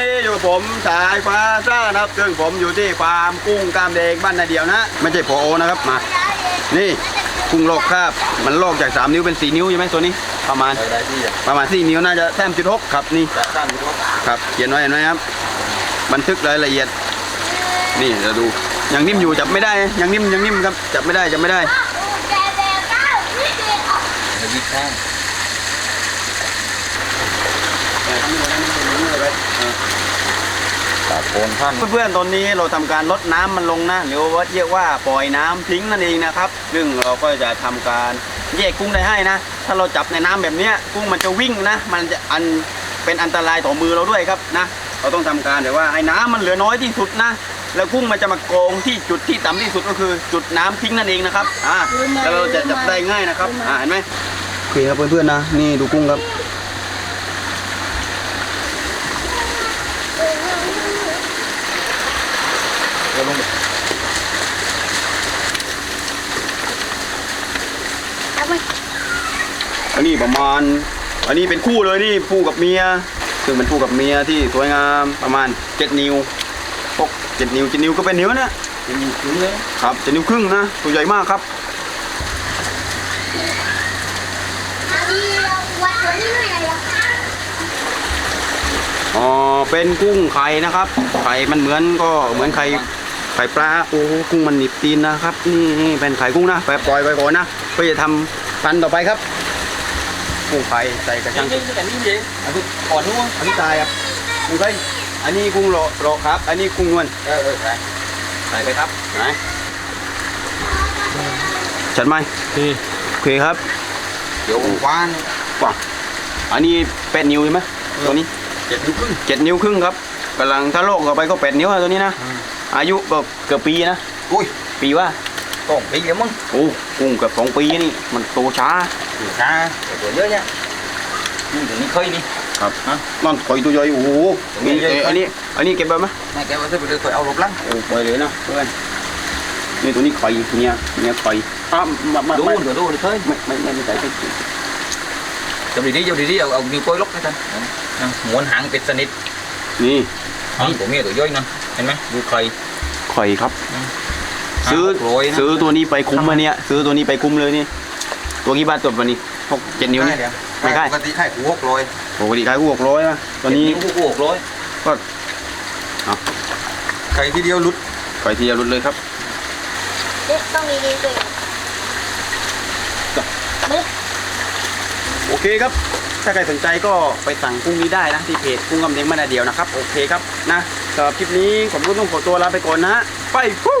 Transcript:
นี้อยู่กับผมสายฟ้าซ่านะครับ ซึ่งผมอยู่ที่ฟาร์มกุ้งกล้ามแดงบ้านนาเดียวนะ ไม่ใช่พอโอนะครับมา นี่กุ้งโลกคาบมันโลกจาก 3 นิ้วเป็น 4 นิ้วใช่ไหมตัวนี้ประมาณไปได้ที่อะประมาณ 4 นิ้วน่าจะแต้มจุดหกครับนี่จะสร้างอยู่ว่าครับเขียนไว้เห็นไหมครับ บันทึกรายละเอียด นี่เราดูยังนิ่มอยู่จับไม่ได้ยังนิ่มยังนิ่มครับจับไม่ได้จับไม่ได้จะยึดข้าง ตาโคนท่านเพื่อนๆ ตอนนี้เราทำการลดน้ำมันลงนะหรือว่าเรียกว่าปล่อยน้ำทิ้งนั่นเองนะครับ ซึ่งเราก็จะทำการแยกกุ้งได้ให้นะ ถ้าเราจับในน้ำแบบเนี้ยกุ้งมันจะวิ่งนะ มันจะอันเป็นอันตรายต่อมือเราด้วยครับนะ เราต้องทำการแบบว่าให้น้ำมันเหลือน้อยที่สุดนะ แล้วกุ้งมันจะมาโกงที่จุดที่ต่ำที่สุดก็คือจุดน้ำทิ้งนั่นเองนะครับ อ่า แล้วเราจะจับได้ง่ายนะครับ อ่า เห็นไหมโอเคครับเพื่อนๆนะ นี่ดูกุ้งครับ ก็ลงอันนี้ประมาณ อันนี้เป็นคู่เลยนี่คู่กับเมียซึ่งเป็นคู่กับเมียที่สวยงามประมาณ7นิ้วพกเจ็ดนิ้วเจ็ดนิ้วก็เป็นนิ้วนะจะอยู่ถึงเลยครับเจ็ดนิ้วครึ่งนะตัวใหญ่มากครับอ๋อเป็นกุ้งไข่นะครับ ไข่มันเหมือนก็เหมือนไข่ ไข่ปลาโอ้โหกุ้งมันหนิบตีนนะครับนี่นี่เป็นไข่กุ้งนะไปปล่อยไปก่อนนะเพื่อจะทำพันธุ์ต่อไปครับกุ้งไข่ใส่กระชังยังแต่นี่เองอันนี้อ่อนนู้นอันนี้ตายครับกุ้งไข่อันนี้กุ้งโลโลครับ อันนี้กุ้งนวลเออเออใส่ใส่ไปครับไหนชัดไหมที่โอเคครับเดี๋ยวผมคว้านป่ะอันนี้แปดนิ้วใช่ไหมตัวนี้เจ็ดนิ้วครึ่งเจ็ดนิ้วครึ่งครับกำลังถ้าโลกต่อไปก็แปดนิ้วอะตัวนี้นะ อายุแบบเกือบปีนะ อุ้ยปีว่าต้องปีแล้วมั้งโอ้กุ้งเกือบสองปีนี่ มันโตช้าอยู่ช้าแต่ตัวเยอะเนี่ยนี่ตัวนี้เคยนี่ครับฮะนั่นข่อยตัวใหญ่โอ้โหตัวใหญ่นี่เอ้ยอันนี้ อันนี้เก็บไปไหมไม่แกว่าจะไปเลยเคยเอาหลบหลังโอ้ปล่อยเลยนะเพื่อนนี่ตัวนี้ไข่เนี่ยเนี่ยไข่อ้าวมามาดูไม่เดี๋ยวดูเดี๋ยวเคยไม่ไม่ไม่ไม่ใส่ไม่จับดีๆจับดีๆเอาเอานิ้วโป้ยล็อกให้ท่านนะม้วนหางติดสนิทนี่ นี่ตัวเมียตัวย่อยนะเห็นไหมดูไข่ไข่ครับซื้อโรยนะ ซื้อตัวนี้ไปคุ้มมาเนี่ย ซื้อตัวนี้ไปคุ้มเลยนี่ ตัวกี่บาทตัววันนี้หกเจ็ดนิ้วนี่เดี๋ยวไม่ได้ปกติไข่หัวหกร้อยปกติขายกูหกร้อยนะตอนนี้ เจ็ดวกูหกร้อยก็ไข่ทีเดียวหลุดไข่ทีเดียวรุดเลยครับต้องมีดีด้วยโอเคครับ ถ้าใครสนใจก็ไปสั่งกุ้งนี้ได้นะที่เพจกุ้งกำเด้งมานาเดียวนะครับ โอเคครับนะสำหรับคลิปนี้ผมก็ต้องขอตัวลาไปก่อนนะ ไปฟู้